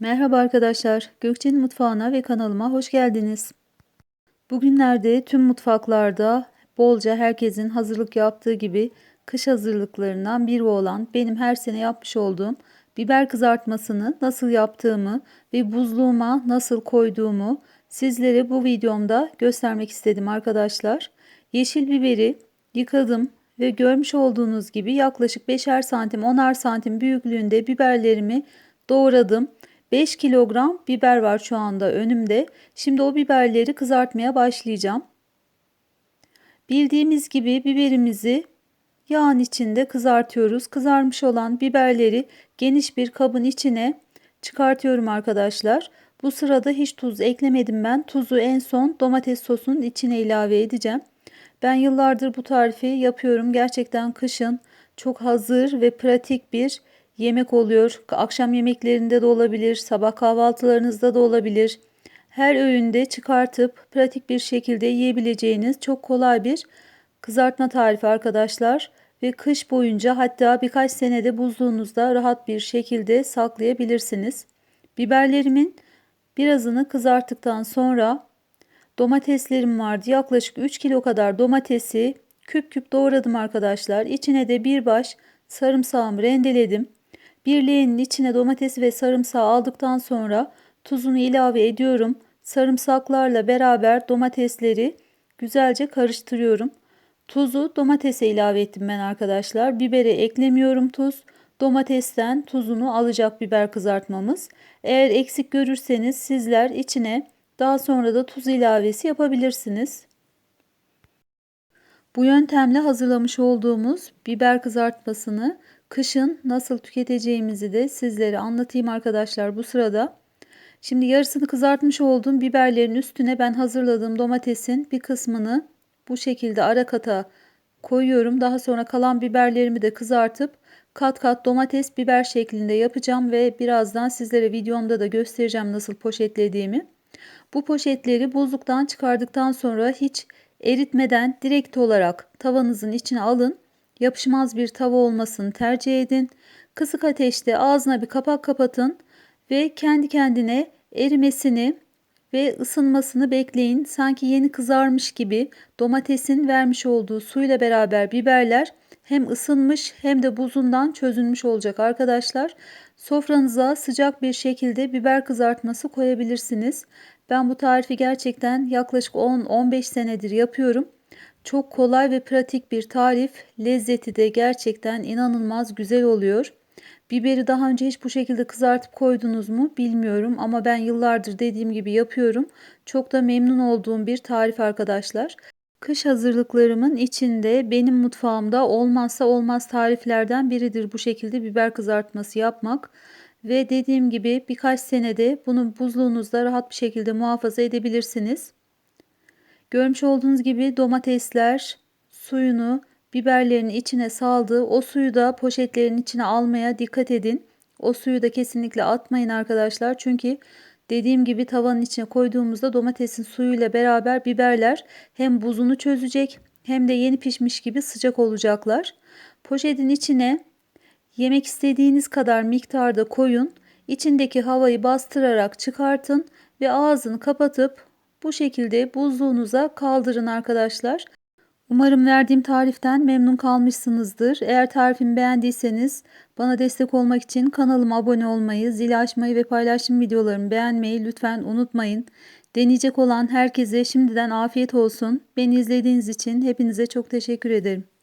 Merhaba arkadaşlar, Gökçe'nin mutfağına ve kanalıma hoş geldiniz. Bugünlerde tüm mutfaklarda bolca herkesin hazırlık yaptığı gibi kış hazırlıklarından biri olan benim her sene yapmış olduğum biber kızartmasını nasıl yaptığımı ve buzluğuma nasıl koyduğumu sizlere bu videomda göstermek istedim arkadaşlar. Yeşil biberi yıkadım ve görmüş olduğunuz gibi yaklaşık 5'er santim 10'ar santim büyüklüğünde biberlerimi doğradım. 5 kilogram biber var şu anda önümde. Şimdi o biberleri kızartmaya başlayacağım. Bildiğimiz gibi biberimizi yağın içinde kızartıyoruz. Kızarmış olan biberleri geniş bir kabın içine çıkartıyorum arkadaşlar. Bu sırada hiç tuz eklemedim ben. Tuzu en son domates sosunun içine ilave edeceğim. Ben yıllardır bu tarifi yapıyorum. Gerçekten kışın çok hazır ve pratik bir yemek oluyor. Akşam yemeklerinde de olabilir, sabah kahvaltılarınızda da olabilir. Her öğünde çıkartıp pratik bir şekilde yiyebileceğiniz çok kolay bir kızartma tarifi arkadaşlar ve kış boyunca hatta birkaç senede buzluğunuzda rahat bir şekilde saklayabilirsiniz. Biberlerimin birazını kızarttıktan sonra domateslerim vardı. Yaklaşık 3 kilo kadar domatesi küp küp doğradım arkadaşlar. İçine de bir baş sarımsağımı rendeledim. Bir içine domates ve sarımsağı aldıktan sonra tuzunu ilave ediyorum. Sarımsaklarla beraber domatesleri güzelce karıştırıyorum. Tuzu domatese ilave ettim ben arkadaşlar. Bibere eklemiyorum tuz. Domatesten tuzunu alacak biber kızartmamız. Eğer eksik görürseniz sizler içine daha sonra da tuz ilavesi yapabilirsiniz. Bu yöntemle hazırlamış olduğumuz biber kızartmasını kışın nasıl tüketeceğimizi de sizlere anlatayım arkadaşlar bu sırada. Şimdi yarısını kızartmış olduğum biberlerin üstüne ben hazırladığım domatesin bir kısmını bu şekilde ara kata koyuyorum. Daha sonra kalan biberlerimi de kızartıp kat kat domates biber şeklinde yapacağım ve birazdan sizlere videomda da göstereceğim nasıl poşetlediğimi. Bu poşetleri buzluktan çıkardıktan sonra hiç eritmeden direkt olarak tavanızın içine alın Yapışmaz bir tava olmasını tercih edin. Kısık ateşte ağzına bir kapak kapatın ve kendi kendine erimesini ve ısınmasını bekleyin. Sanki yeni kızarmış gibi domatesin vermiş olduğu suyla beraber biberler hem ısınmış hem de buzundan çözülmüş olacak arkadaşlar. Sofranıza sıcak bir şekilde biber kızartması koyabilirsiniz. Ben bu tarifi gerçekten yaklaşık 10-15 senedir yapıyorum. Çok kolay ve pratik bir tarif. Lezzeti de gerçekten inanılmaz güzel oluyor. Biberi daha önce hiç bu şekilde kızartıp koydunuz mu bilmiyorum ama ben yıllardır dediğim gibi yapıyorum. Çok da memnun olduğum bir tarif arkadaşlar. Kış hazırlıklarımın içinde benim mutfağımda olmazsa olmaz tariflerden biridir bu şekilde biber kızartması yapmak. Ve dediğim gibi birkaç senede bunu buzluğunuzda rahat bir şekilde muhafaza edebilirsiniz. Görmüş olduğunuz gibi domatesler suyunu biberlerin içine saldı. O suyu da poşetlerin içine almaya dikkat edin. O suyu da kesinlikle atmayın arkadaşlar. Çünkü dediğim gibi tavanın içine koyduğumuzda domatesin suyuyla beraber biberler hem buzunu çözecek hem de yeni pişmiş gibi sıcak olacaklar. Poşetin içine yemek istediğiniz kadar miktarda koyun. İçindeki havayı bastırarak çıkartın ve ağzını kapatıp bu şekilde buzluğunuza kaldırın arkadaşlar. Umarım verdiğim tariften memnun kalmışsınızdır. Eğer tarifimi beğendiyseniz bana destek olmak için kanalıma abone olmayı, zil açmayı ve paylaşım videolarımı beğenmeyi lütfen unutmayın. Deneyecek olan herkese şimdiden afiyet olsun. Beni izlediğiniz için hepinize çok teşekkür ederim.